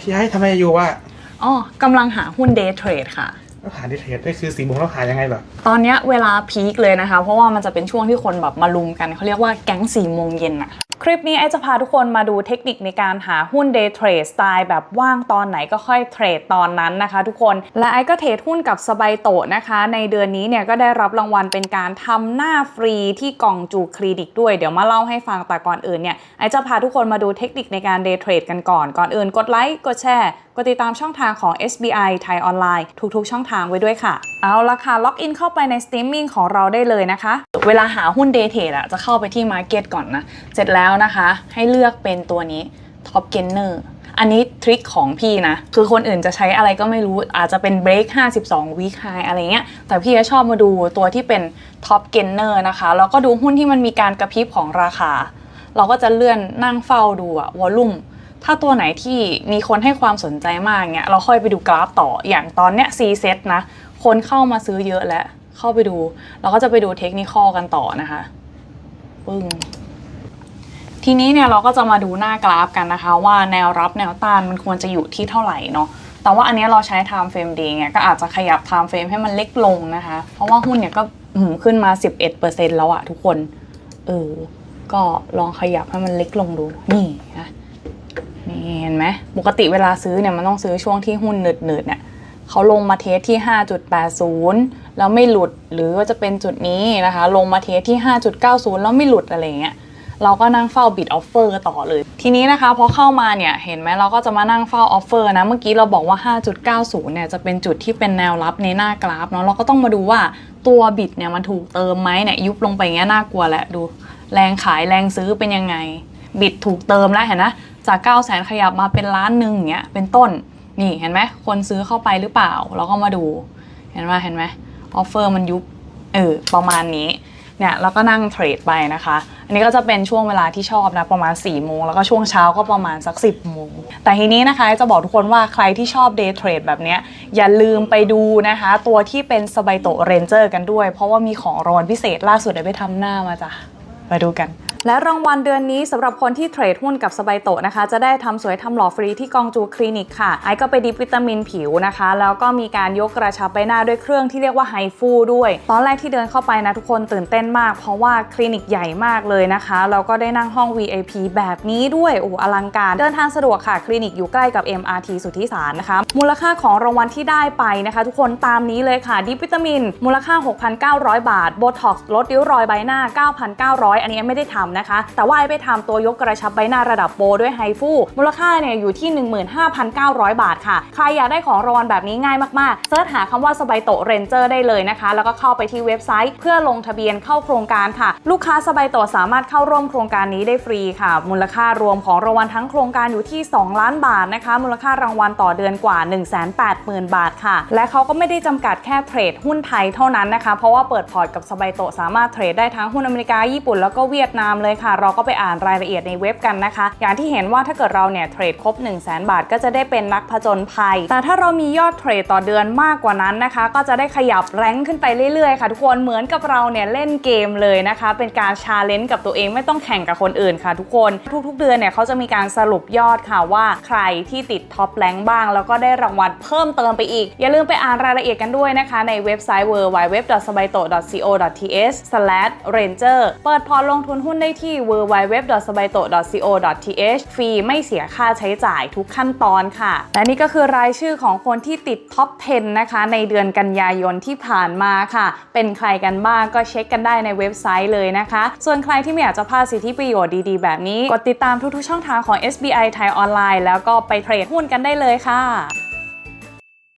พี่ไอ้ทำไมอยู่ว่าอ๋อกำลังหาหุ้นเดย์เทรดค่ะ แล้วหาดิเทรดได้คือสี่โมงแล้วหายังไงแบบตอนเนี้ยเวลาพีคเลยนะคะ เพราะว่ามันจะเป็นช่วงที่คนแบบมาลุมกันเขาเรียกว่าแก๊งสี่โมงเย็นอะ คลิปนี้ไอจะพาทุกคนมาดูเทคนิคในการหาหุ้นเดย์เทรดสไตล์แบบว่างตอนไหนก็ค่อยเทรดตอนนั้นนะคะทุกคน และไอก็เทรดหุ้นกับสบายโตะนะคะ ในเดือนนี้เนี่ยก็ได้รับรางวัลเป็นการทำหน้าฟรีที่กล่องจูคลินิกด้วย เดี๋ยวมาเล่าให้ฟังแต่ก่อนอื่นเนี่ยไอจะพาทุกคนมาดูเทคนิคในการเดย์เทรดกันก่อน ก่อนอื่นกดไลค์กดแชร์กดติดตามช่องทางของ SBI ไทยออนไลน์ทุกๆ ช่องทางไว้ด้วยค่ะ เอาละค่ะล็อกอินเข้าไปใน Streaming ของเราได้เลยนะคะ เวลาหาหุ้น Day Trade อะจะเข้าไปที่ Market ก่อนนะ เสร็จแล้วนะคะ ให้เลือกเป็นตัวนี้ Top Gainer อันนี้ทริคของพี่นะ คือคนอื่นจะใช้อะไรก็ไม่รู้อาจจะเป็น Break 52 Week High อะไรเงี้ย แต่พี่จะชอบมาดูตัวที่เป็น Top Gainer นะคะ แล้วก็ดูหุ้นที่มันมีการกระพริบของราคา เราก็จะเลื่อนนั่งเฝ้าดูอะวอลลุ่มถ้าตัวไหนที่มีคนให้ความสนใจมากเนี่ยเราค่อยไปดูกราฟต่ออย่างตอนเนี้ย C set นะ คนเข้ามาซื้อเยอะแล้ว เข้าไปดู เราก็จะไปดูเทคนิคอกันต่อนะคะปึ้งทีนี้เนี่ยเราก็จะมาดูหน้ากราฟกันนะคะ ว่าแนวรับแนวต้านมันควรจะอยู่ที่เท่าไหร่เนาะแต่ว่าอันนี้เราใช้ time frame day ไงก็อาจจะขยับ time frame ให้มันเล็กลงนะคะ เพราะว่าหุ้นเนี่ยก็หืมขึ้นมา 11%แล้วอะทุกคน เออ ก็ลองขยับให้มันเล็กลงดู นี่นะนี่เห็นไหมปกติเวลาซื้อเนี่ยมันต้องซื้อช่วงที่หุ้นหนืดๆเนี่ยเขาลงมาเทสที่ 5.80 แล้วไม่หลุดหรือว่าจะเป็นจุดนี้นะคะ ลงมาเทสที่ 5.90 แล้วไม่หลุดอะไรเงี้ยเราก็นั่งเฝ้าบิดออฟเฟอร์ต่อเลย ทีนี้นะคะพอเข้ามาเนี่ยเห็นไหมเราก็จะมานั่งเฝ้าออฟเฟอร์นะ เมื่อกี้เราบอกว่า 5.90 เนี่ยจะเป็นจุดที่เป็นแนวรับในหน้ากราฟเนาะเราก็ต้องมาดูว่าตัวบิดเนี่ยมันถูกเติมไหมเนี่ยยุบลงไปเงี้ยน่ากลัวแหละดู แรงขายแรงซื้อเป็นยังไง บิดถูกเติมแล้วเห็นนะจาก 9 0 0แสนขยับมาเป็นล้านหนึ่งอย่างเงี้ยเป็นต้นนี่เห็นไหมคนซื้อเข้าไปหรือเปล่า เราก็มาดูเห็นไหมเห็นไหม ออฟเฟอร์มันยุบเออประมาณนี้เนี่ยแล้วก็นั่งเทรดไปนะคะ อันนี้ก็จะเป็นช่วงเวลาที่ชอบนะประมาณ4ี่โมงแล้วก็ช่วงเช้าก็ประมาณสัก 10บโมงแต่ทีนี้นะคะจะบอกทุกคนว่าใครที่ชอบเดย์เทรดแบบนี้อย่าลืมไปดูนะคะ ตัวที่เป็นสบายโตเรนเจอร์กันด้วย เพราะว่ามีของรางวัลพิเศษล่าสุดได้ไปทำหน้ามาจ้ะไปดูกัน และรางวัลเดือนนี้สำหรับคนที่เทรดหุ้นกับสบายโตะนะคะ จะได้ทำสวยทำหล่อฟรีที่กองจูคลินิกค่ะ ไอก็ไปดิปวิตามินผิวนะคะ แล้วก็มีการยกกระชับใบหน้าด้วยเครื่องที่เรียกว่าไฮฟูด้วย ตอนแรกที่เดินเข้าไปนะทุกคนตื่นเต้นมาก เพราะว่าคลินิกใหญ่มากเลยนะคะแล้วก็ได้นั่งห้อง VIP แบบนี้ด้วยโอ้อลังการ เดินทางสะดวกค่ะ คลินิกอยู่ใกล้กับ MRT สุทธิสารนะคะ มูลค่าของรางวัลที่ได้ไปนะคะ ทุกคนตามนี้เลยค่ะ ดิปวิตามิน มูลค่า 6,900 บาทโบท็อกซ์ลดริ้วรอยใบหน้า 9,900 อันนี้ไม่ได้ทำนะคะ แต่ว่าไอไปทำตัวยกกระชับใบหน้าระดับโปรด้วยไฮฟูมูลค่าเนี่ยอยู่ที่ 15,900 บาทค่ะ ใครอยากได้ของรางวัลแบบนี้ง่ายมากๆเสิร์ชหาคำว่าสบายโตเรนเจอร์ได้เลยนะคะ แล้วก็เข้าไปที่เว็บไซต์ เพื่อลงทะเบียนเข้าโครงการค่ะ ลูกค้าสบายโตสามารถเข้าร่วมโครงการนี้ได้ฟรีค่ะ มูลค่ารวมของรางวัลทั้งโครงการอยู่ที่ 2 ล้านบาทนะคะ มูลค่ารางวัลต่อเดือนกว่า 180,000 บาทค่ะ และเขาก็ไม่ได้จำกัดแค่เทรดหุ้นไทยเท่านั้นนะคะ เพราะว่าเปิดพอร์ตกับสบายโตสามารถเทรดได้ทั้งหุ้นอเมริกาญี่ปุ่นแล้วก็เวียดนามเลยค่ะ เราก็ไปอ่านรายละเอียดในเว็บกันนะคะ อย่างที่เห็นว่าถ้าเกิดเราเนี่ยเทรดครบ 1 0 0 0 0แบาท ก็จะได้เป็นนักผจญภัย แต่ถ้าเรามียอดเทรดต่อเดือนมากกว่านั้นนะคะ ก็จะได้ขยับแรงขึ้นไปเรื่อยๆค่ะทุกคนเหมือนกับเราเนี่ยเล่นเกมเลยนะคะ เป็นการชาเลนจ์กับตัวเองไม่ต้องแข่งกับคนอื่นค่ะ ทุกคนทุก ๆ เดือนเนี่ยเขาจะมีการสรุปยอดค่ะว่าใครที่ติดท็อปแรงบ้าง แล้วก็ได้รางวัลเพิ่มเติมไปอีก อย่าลืมไปอ่านรายละเอียดกันด้วยนะคะ ในเว็บไซต์ www.sabaito.co.th/ranger เปิดพอร์ตลงทุนหุ้นได้ที่ www.sabaito.co.th ฟรีไม่เสียค่าใช้จ่ายทุกขั้นตอนค่ะ และนี่ก็คือรายชื่อของคนที่ติดท็อป 10 นะคะ ในเดือนกันยายนที่ผ่านมาค่ะ เป็นใครกันบ้างก็เช็คกันได้ในเว็บไซต์เลยนะคะ ส่วนใครที่ไม่อยากจะพลาดสิทธิประโยชน์ดีๆ แบบนี้ กดติดตามทุกๆช่องทางของ SBI ไทยออนไลน์แล้วก็ไปเทรดหุ้นกันได้เลยค่ะ